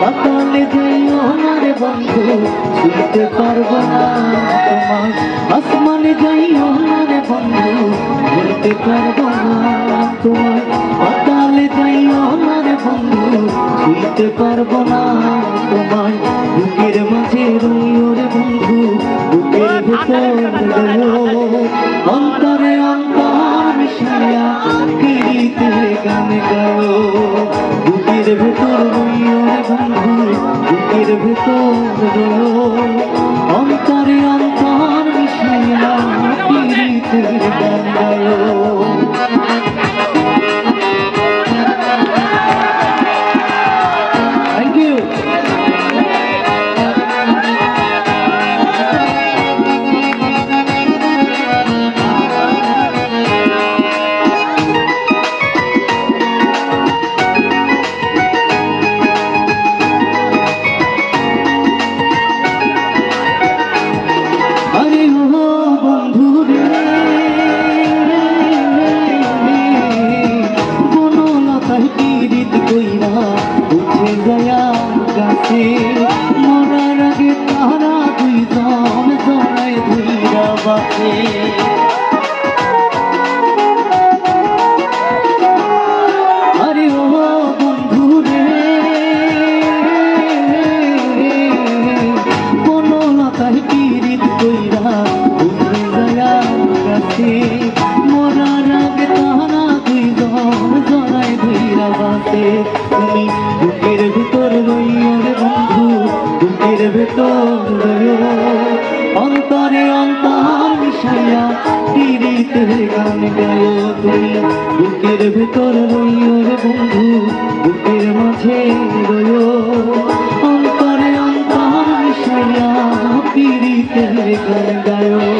পাতালে যাইও না রে বন্ধু ছুঁতে পারব না তোমার। আসমানে যাইও না রে বন্ধু ভুলতে পারব না তোমার। পাতালে যাইও না রে বন্ধু ছুঁতে পারব না তোমার। বুকের মাঝে রইও রে বন্ধু বুকের ভিতর অন্তরে অন্তর মিশাইয়া পিড়িতে গান গাও। বন্ধু বুকের ভিতর অন্তরে অন্তর মিশিয়া গাছে মরার আগে তারা দুই জন জড়ায় ধুইরা বাসে আরে ও তীরিতে গান গায় তুমি। বুকের ভিতর রইও রে বন্ধু, বুকের মাঝে রইও। অন্তরে অন্তর মিশাইয়া পিড়িতের গান গায়